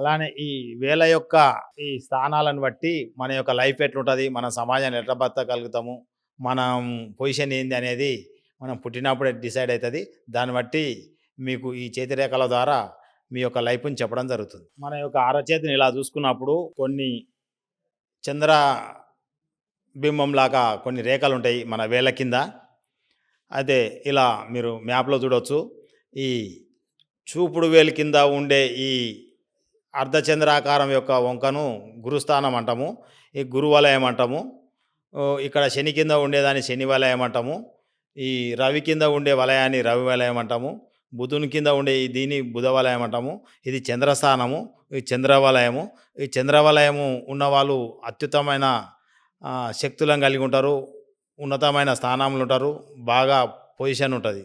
అలానే ఈ వేల యొక్క ఈ స్థానాలను బట్టి మన యొక్క లైఫ్ ఎట్లుంటుంది? మన సమాజాన్ని ఎట్లా బతకగలుగుతాము? మనం పొజిషన్ ఏంది అనేది మనం పుట్టినప్పుడే డిసైడ్ అవుతుంది దాన్ని బట్టి మీకు ఈ చేతిరేఖల ద్వారా మీ యొక్క లైఫ్ని చెప్పడం జరుగుతుంది. మన యొక్క అరచేతిని ఇలా చూసుకున్నప్పుడు కొన్ని చంద్ర బింబం లాగా కొన్ని రేఖలు ఉంటాయి మన వేల కింద. అయితే ఇలా మీరు మ్యాప్లో చూడవచ్చు ఈ చూపుడు వేలు కింద ఉండే ఈ అర్ధచంద్రాకారం యొక్క వంకను గురుస్థానం అంటాము ఈ గురువలయం అంటాము ఇక్కడ శని కింద ఉండేదాన్ని శని వలయం అంటాము ఈ రవి కింద ఉండే వలయాన్ని రవి వలయం అంటాము బుధుని కింద ఉండే దీని బుధవలయం అంటాము ఇది చంద్రస్థానము ఈ చంద్రవలయము ఈ చంద్రవలయము ఉన్నవాళ్ళు అత్యుత్తమైన శక్తులను కలిగి ఉంటారు ఉన్నతమైన స్థానంలో ఉంటారు బాగా పొజిషన్ ఉంటుంది.